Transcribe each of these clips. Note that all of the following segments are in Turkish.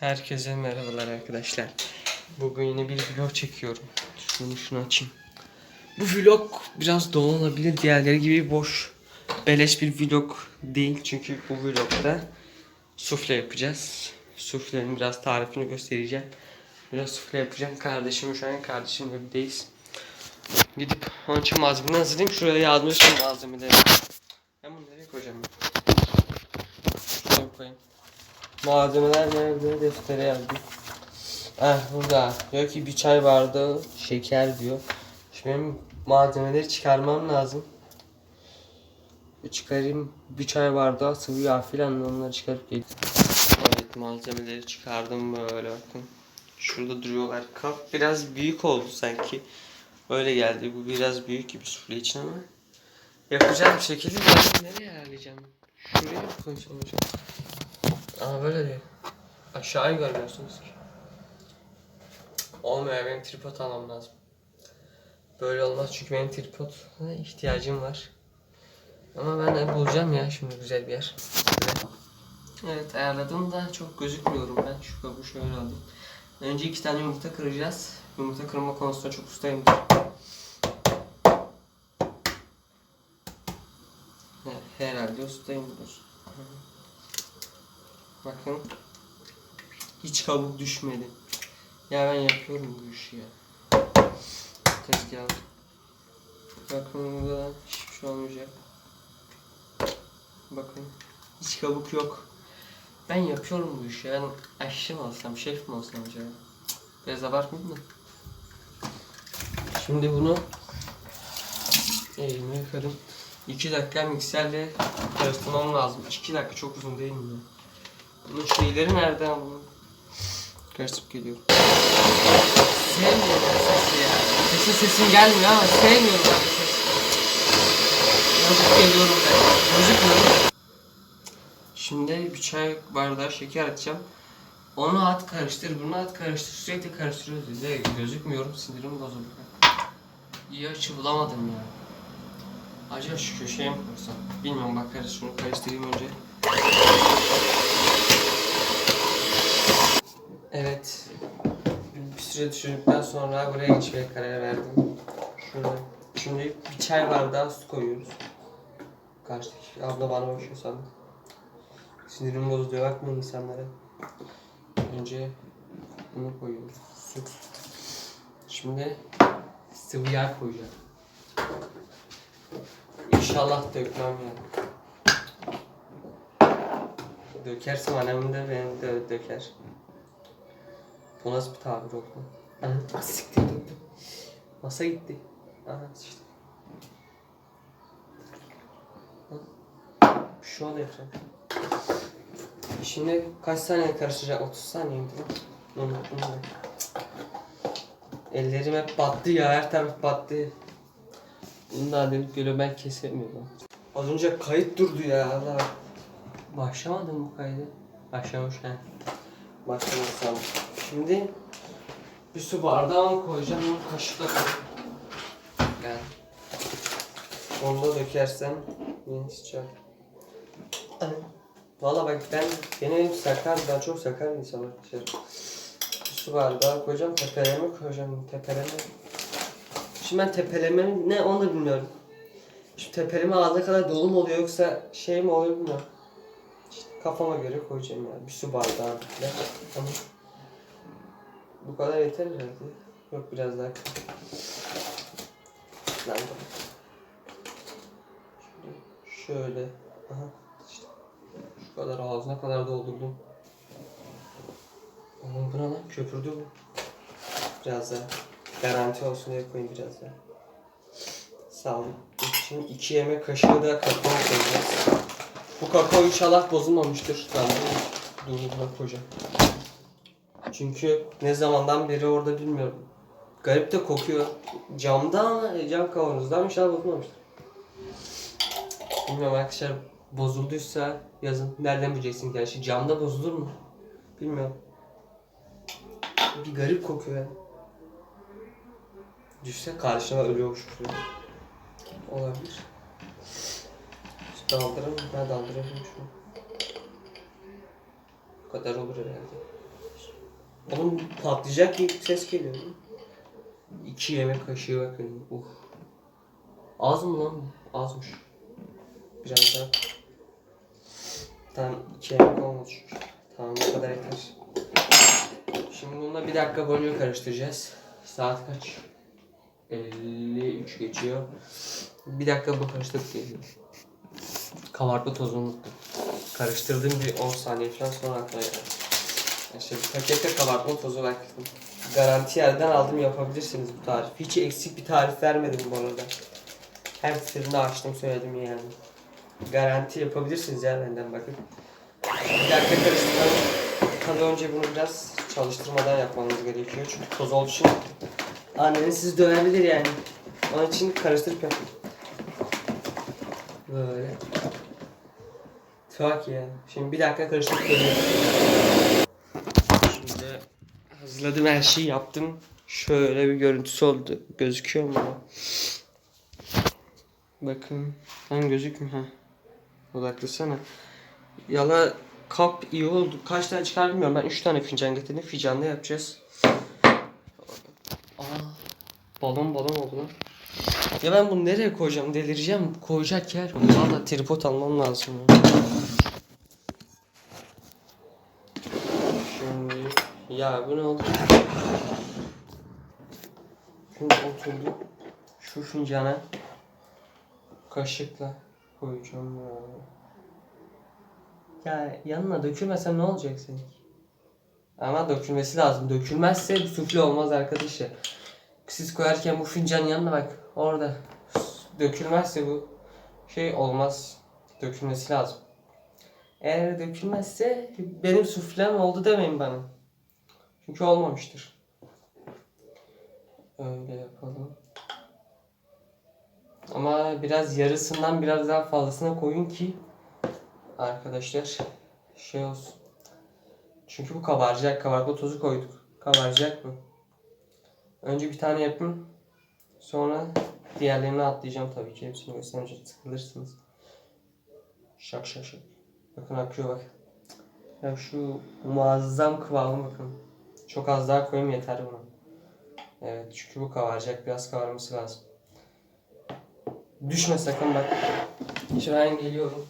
Herkese merhabalar arkadaşlar. Bugün yine bir vlog çekiyorum. Şunu şunu açayım. Bu vlog biraz dolu olabilir. Diğerleri gibi boş, beleş bir vlog değil. Çünkü bu vlogda sufle yapacağız. Suflenin biraz tarifini göstereceğim. Biraz sufle yapacağım. Kardeşim şu an kardeşimle birlikteyiz. Gidip onun için malzemeleri hazırlayayım. Şuraya yazmıştım malzemeleri. Ben bunu nereye koyacağım? Şuraya koyayım. Malzemeler nerede? Deftere yazdım. Ah burada. Diyor ki bir çay bardağı şeker diyor. Şimdi benim malzemeleri çıkarmam lazım. Çıkarayım. Bir çay bardağı sıvı yağ filan onları çıkarıp geleyim. Evet malzemeleri çıkardım böyle bakın. Şurada duruyorlar. Kap biraz büyük oldu sanki. Öyle geldi. Bu biraz büyük gibi sufle için ama. Yapacağım şekilde nereye ayarlayacağım? Şuraya mı koysam hocam? Aa böyle diyor. Aşağıyı görmüyorsunuz ki. Olmuyor benim tripod almam lazım. Böyle olmaz çünkü benim tripod ihtiyacım var. Ama ben de bulacağım ya şimdi güzel bir yer. Evet ayarladım da çok gözükmüyorum ben. Şu kabı şöyle alayım. Önce iki tane yumurta kıracağız. Yumurta kırma konusunda çok ustayımdır. Evet, herhalde ustayımdır. Bakın. Hiç kabuk düşmedi. Ya ben yapıyorum bu işi ya. Tezgah. Bakın burada hiçbir şey olmayacak. Bakın. Hiç kabuk yok. Ben yapıyorum bu işi. Yani aşçı mı olsam, şef mi olsam acaba? Biraz abartmayayım da. Şimdi bunu elime yıkadım. 2 dakika mikserle karıştırmam lazım. 2 dakika çok uzun değil mi? Ya? Bunun şeyleri nereden bunun? Karıştırıp geliyorum. Sevmiyorum sesi ya. Sesin sesim gelmiyor ama sevmiyorum ben bu sesi. Yazık geliyorum ben. Gözükmüyor. Şimdi bir çay bardağı şeker atacağım. Onu at karıştır, bunu at karıştır. Sürekli karıştırıyoruz bize. Gözükmüyorum, sinirim bozuldu. İyi açı bulamadım ya. Acaba şu köşeye mi koysam? Bilmiyorum bakarız şunu karıştırayım önce. Evet. Bir süre düşündükten sonra buraya geçmeye karar verdim. Şurada. Şimdi bir çay bardağı su koyuyoruz. Karşıdaki abla bana bakıyor sandım. Sinirim bozuluyor bakmayın insanlara. Önce bunu koyuyoruz. Su. Şimdi sıvı yağ koyacağım. İnşallah dökmem ya. Dökersem annem de beni de döker. Bu nasıl bir tabir oldu? Aha, siktir döktüm. Masa gitti. Aha işte. Şu an yapacağım. Şimdi kaç saniye karışacak? 30 saniye mi? Ben. Ellerim hep battı ya, her taraf battı. Bunu da dedik göre ben kesemiyorum. Az önce kayıt durdu ya Allah. Başlamadı mı bu kaydı? Başlamış ha. Başlamasam. Şimdi bir su bardağı mı koyacağım, onu kaşıkla. Yani. Onu da dökersem yeni sıcak. Valla bak ben gene sakar, ben çok sakar insanım arkadaşlar. Bir su bardağı koyacağım, tepeleme koyacağım, tepeleme. Şimdi ben tepeleme ne onu da bilmiyorum. Şu tepeleme ağzına kadar dolu mu oluyor yoksa şey mi oluyor bilmiyorum. İşte kafama göre koyacağım yani. Bir su bardağı bile. Tamam. Bu kadar yeter herhalde. Yok biraz daha. Lan dur. Şöyle. Aha. İşte. Şu kadar ağzına kadar doldurdum. Oğlum bu ne lan? Köpürdü bu. Biraz daha. Garanti olsun diye koyayım biraz daha. Sağ olun. Şimdi iki yemek kaşığı da kakao koyacağız. Bu kakao inşallah bozulmamıştır. Ben de dolabına koyacağım. Çünkü ne zamandan beri orada bilmiyorum. Garip de kokuyor. Camda ama cam kavanozda ama inşallah bozulmamıştır. Bilmiyorum arkadaşlar bozulduysa yazın. Nereden bileceksin gerçi? Camda bozulur mu? Bilmiyorum. Bir garip kokuyor ya. Düşse karşına ölüyormuş. gibi. Olabilir. Şu Daldırım, ben daldırabilirim şunu. Bu kadar olur herhalde. Oğlum patlayacak gibi ses geliyor. İki yemek kaşığı bakın. Uh. Az mı lan? Azmış. Biraz daha. Tamam iki yemek olmadı çünkü. Tamam bu kadar yeter. Şimdi bununla bir dakika boyunca karıştıracağız. Saat kaç? 53 geçiyor. Bir dakika bu karıştırıp geliyor. Kabartma tozunu unuttum. Karıştırdım bir 10 saniye falan sonra aklıma geldi. İşte pakette kabartma tozu bıraktım. Garanti yerden aldım yapabilirsiniz bu tarifi. Hiç eksik bir tarif vermedim bu arada. Her seferinde açtım söyledim yani. Garanti yapabilirsiniz ya benden bakın. Bir dakika karıştıralım. Tabii önce bunu biraz çalıştırmadan yapmanız gerekiyor. Çünkü toz olduğu anneniz sizi dövebilir yani. Onun için karıştırıp yapın. Böyle. Çok ya. Şimdi bir dakika karıştırıp. Hazırladım her şeyi yaptım. Şöyle bir görüntüsü oldu. Gözüküyor mu? Bakın. Lan gözükmüyor ha. Odaklasana. Yala kap iyi oldu. Kaç tane çıkar bilmiyorum. Ben 3 tane fincan getirdim. Fincanla yapacağız. Aa, balon balon oldu lan. Ya ben bunu nereye koyacağım? Delireceğim. Koyacak yer. Valla tripod almam lazım. ya. Ya bu ne oldu? Şimdi oturdu. Şu fincana kaşıkla koyacağım ya. Ya yanına dökülmese ne olacak senin? Ama dökülmesi lazım. Dökülmezse sufle olmaz arkadaşlar. Siz koyarken bu fincanın yanına bak orada. Dökülmezse bu şey olmaz. Dökülmesi lazım. Eğer dökülmezse benim suflem oldu demeyin bana. Çünkü olmamıştır. Öyle yapalım. Ama biraz yarısından biraz daha fazlasına koyun ki arkadaşlar şey olsun. Çünkü bu kabaracak. Kabartma tozu koyduk. Kabaracak mı? Önce bir tane yapın. Sonra diğerlerini atlayacağım tabii ki. Hepsini gösterince sıkılırsınız. Şak şak şak. Bakın akıyor bak. Ya şu muazzam kıvamı bakın. Çok az daha koyayım yeter buna. Evet çünkü bu kabaracak. Biraz kabarması lazım. Düşme sakın bak. Şu an geliyorum.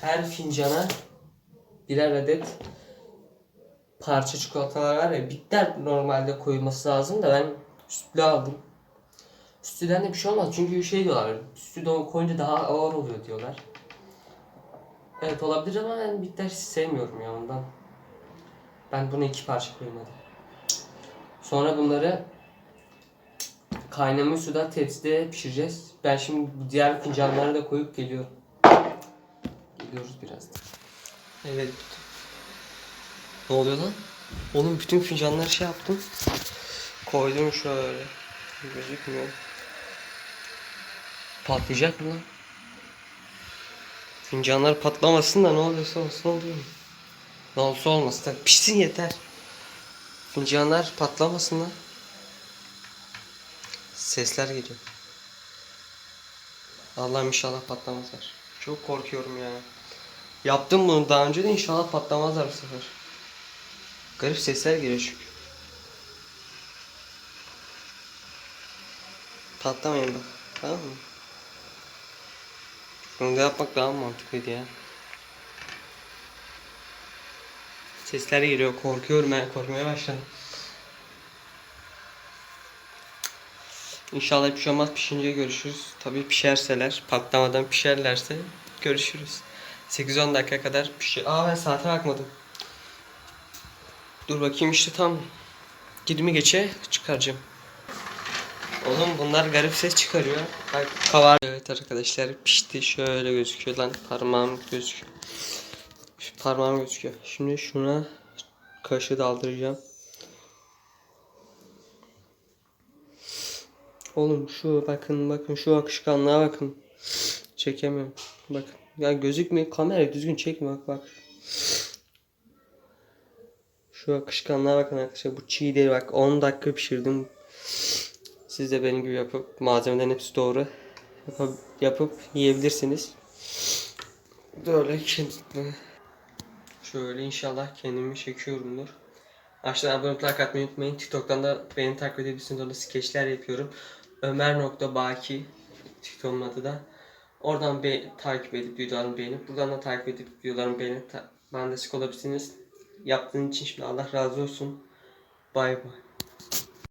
Her fincana birer adet parça çikolatalar var ya bitter normalde koyulması lazım da ben sütlü aldım. Sütlüden de bir şey olmaz çünkü şey diyorlar sütlü de koyunca daha ağır oluyor diyorlar. Evet olabilir ama ben hiç sevmiyorum ya ondan. Ben bunu iki parça koyayım hadi. Sonra bunları kaynamış suda tepside pişireceğiz. Ben şimdi diğer fincanları da koyup geliyorum. Geliyoruz birazdan. Evet. Ne oluyor lan? Oğlum bütün fincanları şey yaptım. Koydum şöyle. Gözükmüyor. Patlayacak mı lan? Fincanlar patlamasın da ne oluyorsa olsun oluyor. Ne olursa olmasın. Tabii pişsin yeter. Fincanlar patlamasın lan. Sesler geliyor. Allah'ım inşallah patlamazlar. Çok korkuyorum ya. Yaptım bunu daha önce de inşallah patlamazlar bu sefer. Garip sesler geliyor çünkü. Patlamayın bak. Tamam mı? Bunu da yapmak daha mantıklıydı ya. Sesler geliyor. Korkuyorum ben. Korkmaya başladım. İnşallah bir şey olmaz. Pişince görüşürüz. Tabii pişerseler, patlamadan pişerlerse görüşürüz. 8-10 dakika kadar pişir. Aa ben saate bakmadım. Dur bakayım işte tam 20 geçe çıkaracağım. Oğlum bunlar garip ses çıkarıyor. Bak kavar. Evet arkadaşlar pişti. Şöyle gözüküyor lan. Parmağım gözüküyor. Şu Parmağım gözüküyor. Şimdi şuna kaşığı daldıracağım. Oğlum şu bakın bakın şu akışkanlığa bakın. Çekemiyorum. Bakın. Ya gözükmüyor. Kamera düzgün çekme bak bak. Şu akışkanlığa bakın arkadaşlar. Bu çiğ değil bak. 10 dakika pişirdim. Siz de benim gibi yapıp malzemelerin hepsi doğru yapıp, yapıp yiyebilirsiniz. Böyle şimdi Şöyle inşallah kendimi çekiyorumdur. Aşağıdan abone olup like unutmayın. TikTok'tan da beni takip edebilirsiniz. Orada skeçler yapıyorum. Ömer.baki TikTok'un adı da. Oradan be takip edip videolarımı beğenip buradan da takip edip videolarımı beğenip ta- bana destek olabilirsiniz. Yaptığın için şimdi Allah razı olsun. Bay bay.